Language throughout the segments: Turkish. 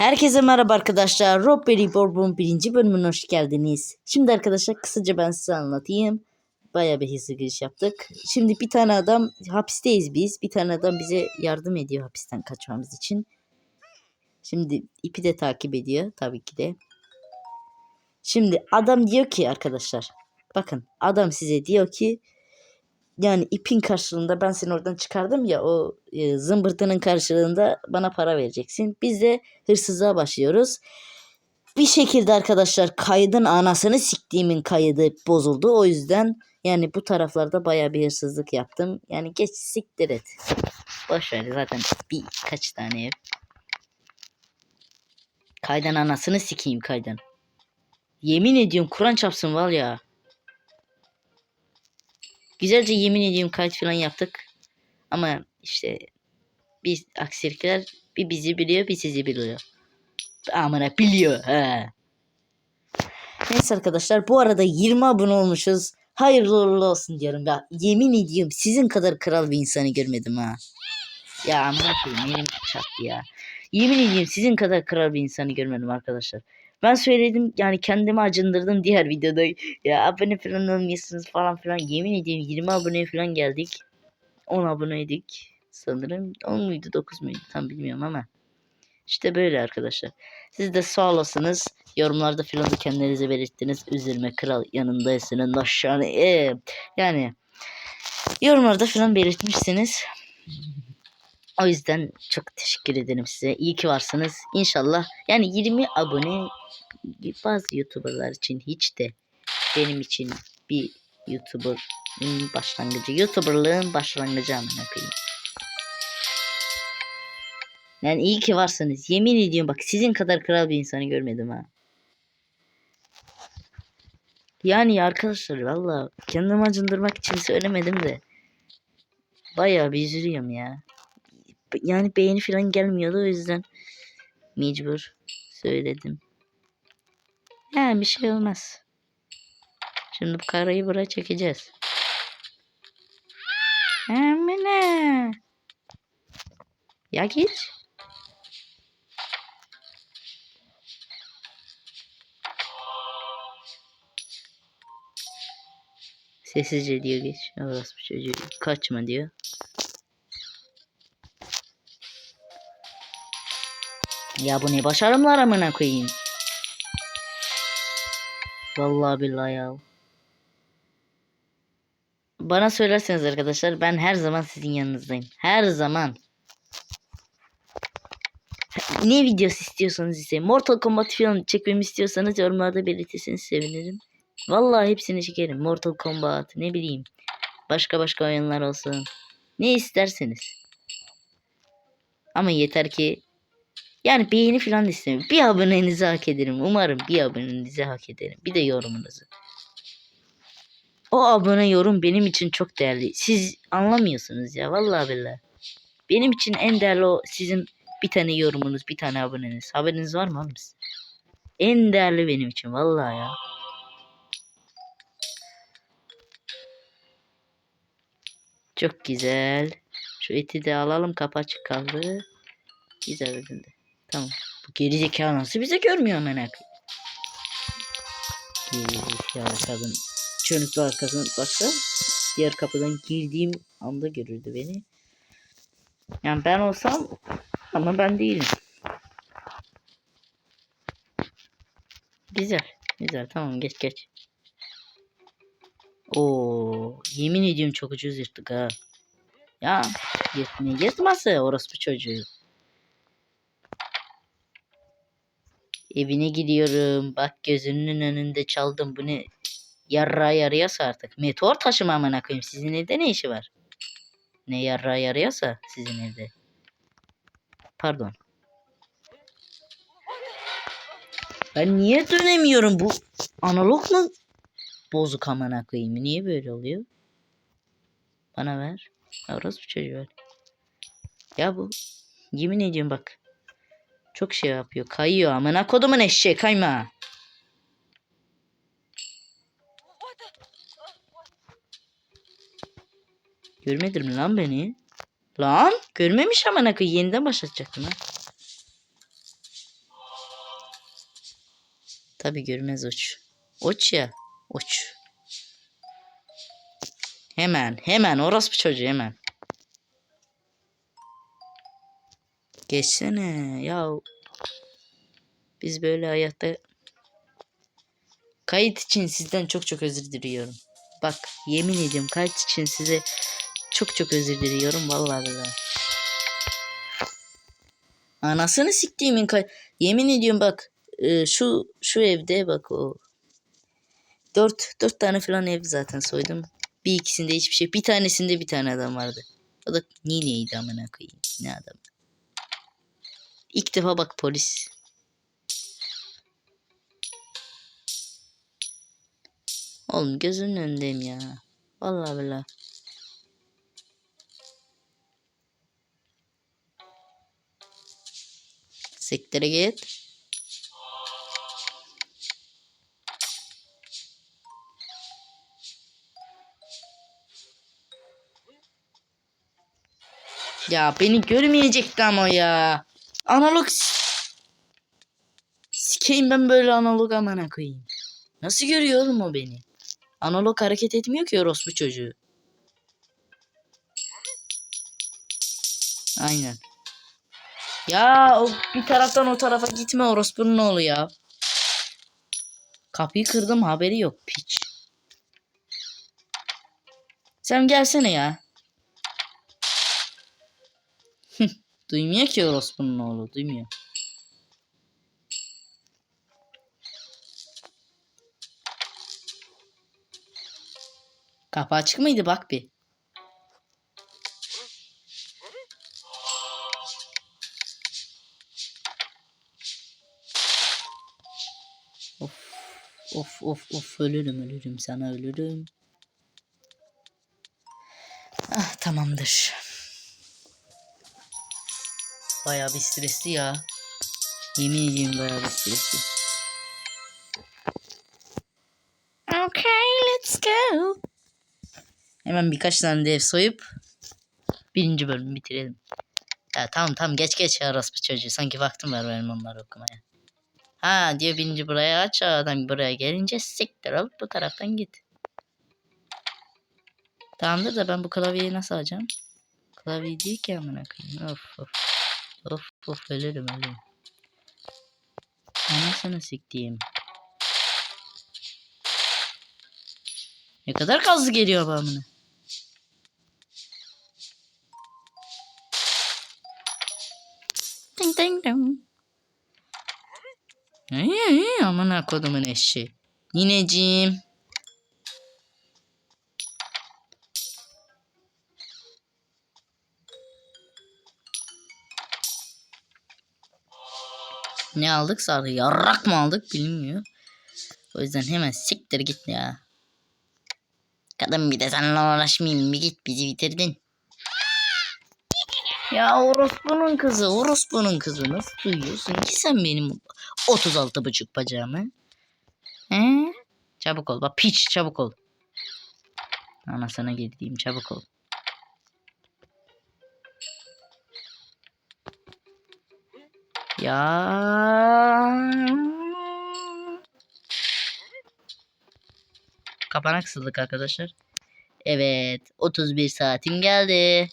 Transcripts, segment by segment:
Herkese merhaba arkadaşlar. Robbery Bourbon birinci bölümüne hoş geldiniz. Şimdi arkadaşlar kısaca ben size anlatayım. Baya bir hızlı giriş yaptık. Şimdi bir tane adam hapisteyiz biz. Bir tane adam bize yardım ediyor hapisten kaçmamız için. Şimdi ipi de takip ediyor tabii ki de. Şimdi adam diyor ki arkadaşlar. Bakın adam size diyor ki yani ipin karşılığında ben seni oradan çıkardım ya o e, zımbırtının karşılığında bana para vereceksin. Biz de hırsızlığa başlıyoruz. Bir şekilde arkadaşlar kaydın anasını siktiğimin kaydı bozuldu. O yüzden yani bu taraflarda baya bir hırsızlık yaptım. Yani geç siktir et. Boş ver zaten birkaç tane ev. Kaydan anasını sikeyim kaydan. Yemin ediyorum Kur'an çapsın var ya. Güzelce yemin ediyorum kayıt falan yaptık. Ama işte bir aksilikler bir bizi biliyor bir sizi biliyor. Amına biliyor he. Neyse arkadaşlar bu arada 20 abone olmuşuz. Hayırlı uğurlu olsun diyorum ya. Yemin ediyorum sizin kadar kral bir insanı görmedim ha. Ya amına koyayım elim çarptı ya. Yemin ediyorum sizin kadar kral bir insanı görmedim arkadaşlar. Ben söyledim yani kendimi acındırdım diğer videoda. Ya abone falan olmuyorsunuz falan filan. Yemin ediyorum 20 abone falan geldik. 10 aboneydik sanırım. 10 muydu 9 muydu tam bilmiyorum ama. İşte böyle arkadaşlar. Siz de sağ olasınız. Yorumlarda filan da kendinize belirttiniz. Üzülme kral yanındaysınız. Aşağı ee, yani yorumlarda filan belirtmişsiniz. O yüzden çok teşekkür ederim size. İyi ki varsınız. İnşallah yani 20 abone bazı YouTuber'lar için hiç de benim için bir YouTuber'ın başlangıcı. YouTuber'lığın başlangıcı amına koyayım. Yani iyi ki varsınız. Yemin ediyorum bak sizin kadar kral bir insanı görmedim ha. Yani arkadaşlar valla kendimi acındırmak için söylemedim de. Bayağı bir üzülüyorum ya. Yani beğeni falan gelmiyordu o yüzden mecbur söyledim. Yani bir şey olmaz. Şimdi bu karayı buraya çekeceğiz. Emine. Ya git. Sessizce diyor geç. Orası çocuğu. Kaçma diyor. Ya bu ne başarımlar amına koyayım. Vallahi billahi ya. Bana söylerseniz arkadaşlar ben her zaman sizin yanınızdayım. Her zaman. Ne videosu istiyorsanız ise Mortal Kombat falan çekmemi istiyorsanız yorumlarda belirtirseniz sevinirim. Vallahi hepsini çekerim. Mortal Kombat ne bileyim. Başka başka oyunlar olsun. Ne isterseniz. Ama yeter ki yani beğeni falan istemiyorum. Bir abonenizi hak ederim. Umarım bir abonenizi hak ederim. Bir de yorumunuzu. O abone yorum benim için çok değerli. Siz anlamıyorsunuz ya. Vallahi billahi. Benim için en değerli o sizin bir tane yorumunuz, bir tane aboneniz. Haberiniz var mı siz? En değerli benim için. Vallahi ya. Çok güzel. Şu eti de alalım. Kapı açık kaldı. Güzel ödüldü. Tamam. Bu gerizekalı nasıl bize görmüyor merak. Gerizekalı kadın. Çönüklü arkasına baksa diğer kapıdan girdiğim anda görürdü beni. Yani ben olsam ama ben değilim. Güzel. Güzel. Tamam geç geç. Oo, yemin ediyorum çok ucuz yırttık ha. Ya yırt, ne yırtması orospu çocuğu. Evine gidiyorum. Bak gözünün önünde çaldım. Bu ne? Yarra yarıyorsa artık. Meteor taşı mı amına koyayım? Sizin evde ne işi var? Ne yarra yarıyorsa sizin evde. Pardon. Ben niye dönemiyorum bu? Analog mu? Bozuk amına koyayım. Niye böyle oluyor? Bana ver. Orası bir çocuğu ver. Ya bu. Yemin ediyorum bak. Çok şey yapıyor. Kayıyor amına kodumun eşeği kayma. Görmedin mi lan beni? Lan görmemiş amına koyayım yeniden başlatacaktım ha. Tabi görmez uç. Uç ya. Uç. Hemen hemen orospu çocuğu hemen. Geçsene ya. Biz böyle hayatta kayıt için sizden çok çok özür diliyorum. Bak yemin ediyorum kayıt için size çok çok özür diliyorum vallahi billahi. Anasını siktiğimin kay yemin ediyorum bak e, şu şu evde bak o dört dört tane falan ev zaten soydum. Bir ikisinde hiçbir şey. Bir tanesinde bir tane adam vardı. O da nineydi amına koyayım. Ne adam. İlk defa bak polis. Oğlum gözünün önündeyim ya. Vallahi billahi. Siktir git. Ya beni görmeyecekti ama ya. Analog Sikeyim ben böyle analog amına koyayım. Nasıl görüyor oğlum o beni? Analog hareket etmiyor ki orospu çocuğu. Aynen. Ya o bir taraftan o tarafa gitme orospunun oğlu ya. Kapıyı kırdım haberi yok piç. Sen gelsene ya. Duymuyor ki orospunun oğlu duymuyor. Kapı açık mıydı bak bir. Of of of of ölürüm ölürüm sana ölürüm. Ah tamamdır. Bayağı bir stresli ya. Yemin ediyorum bayağı bir stresli. Okay, let's go. Hemen birkaç tane de ev soyup birinci bölümü bitirelim. Ya tamam tamam geç geç ya orospu çocuğu. Sanki vaktim var benim onları okumaya. Ha diyor birinci buraya aç adam buraya gelince siktir alıp bu taraftan git. Tamamdır da ben bu klavyeyi nasıl alacağım? Klavye değil ki amına koyayım. Of of. Of of ölürüm ölürüm. Anasını siktiğim. Ne kadar gazlı geliyor bu amına. Ding ding dong. Ay, ay, amına kodumun eşi. Nineciğim. Ne aldık sarı yarrak mı aldık bilmiyor. O yüzden hemen siktir git ya. Kadın bir de seninle uğraşmayayım bir git bizi bitirdin. Ya orospunun kızı orospunun kızı nasıl duyuyorsun ki sen benim 36 buçuk bacağımı? He? Çabuk ol bak piç çabuk ol. Anasına gideyim çabuk ol. Ya. Kapana kısıldık arkadaşlar. Evet 31 saatim geldi.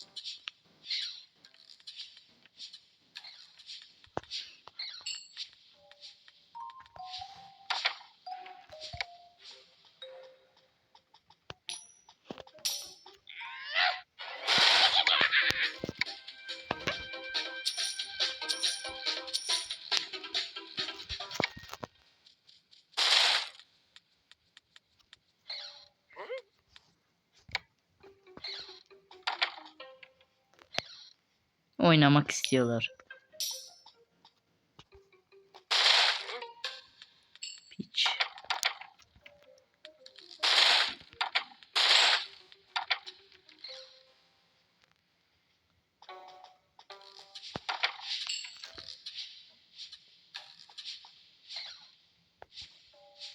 Oynamak istiyorlar. Piç.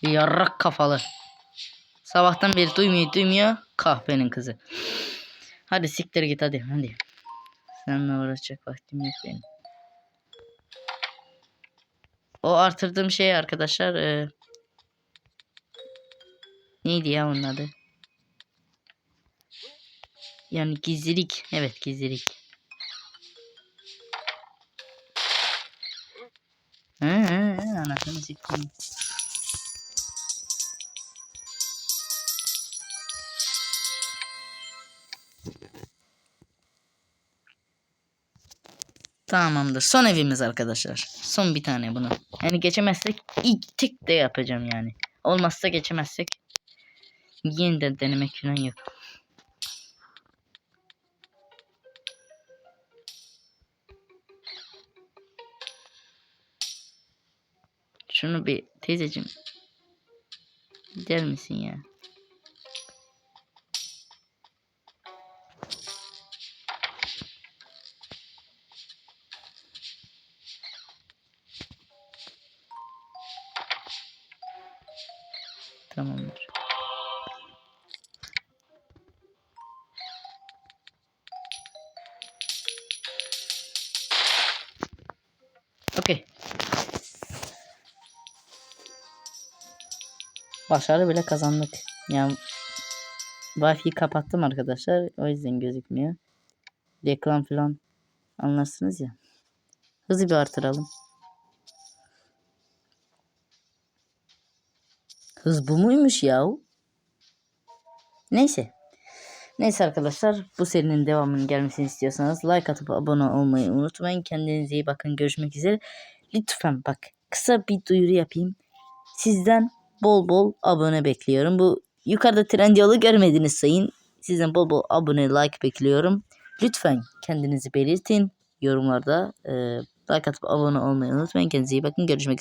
Yarrak kafalı. Sabahtan beri duymuyor duymuyor. Kahpenin kızı. Hadi siktir git hadi hadi. Seninle uğraşacak vaktim yok benim. O artırdığım şey arkadaşlar. E, neydi ya onun adı? Yani gizlilik. Evet gizlilik. He he he anasını siktim. Tamamdır. Son evimiz arkadaşlar. Son bir tane bunu. Yani geçemezsek ilk tek de yapacağım yani. Olmazsa geçemezsek yeniden denemek falan yok. Şunu bir teyzeciğim. Gider misin ya? Tamamdır. Okey. Başarı bile kazandık. Yani Wi-Fi'yi kapattım arkadaşlar. O yüzden gözükmüyor. Reklam falan anlarsınız ya. Hızı bir artıralım. Hız bu muymuş yahu? Neyse. Neyse arkadaşlar bu serinin devamının gelmesini istiyorsanız like atıp abone olmayı unutmayın. Kendinize iyi bakın. Görüşmek üzere. Lütfen bak kısa bir duyuru yapayım. Sizden bol bol abone bekliyorum. Bu yukarıda trend yolu görmediniz sayın. Sizden bol bol abone like bekliyorum. Lütfen kendinizi belirtin. Yorumlarda e, like atıp abone olmayı unutmayın. Kendinize iyi bakın. Görüşmek üzere.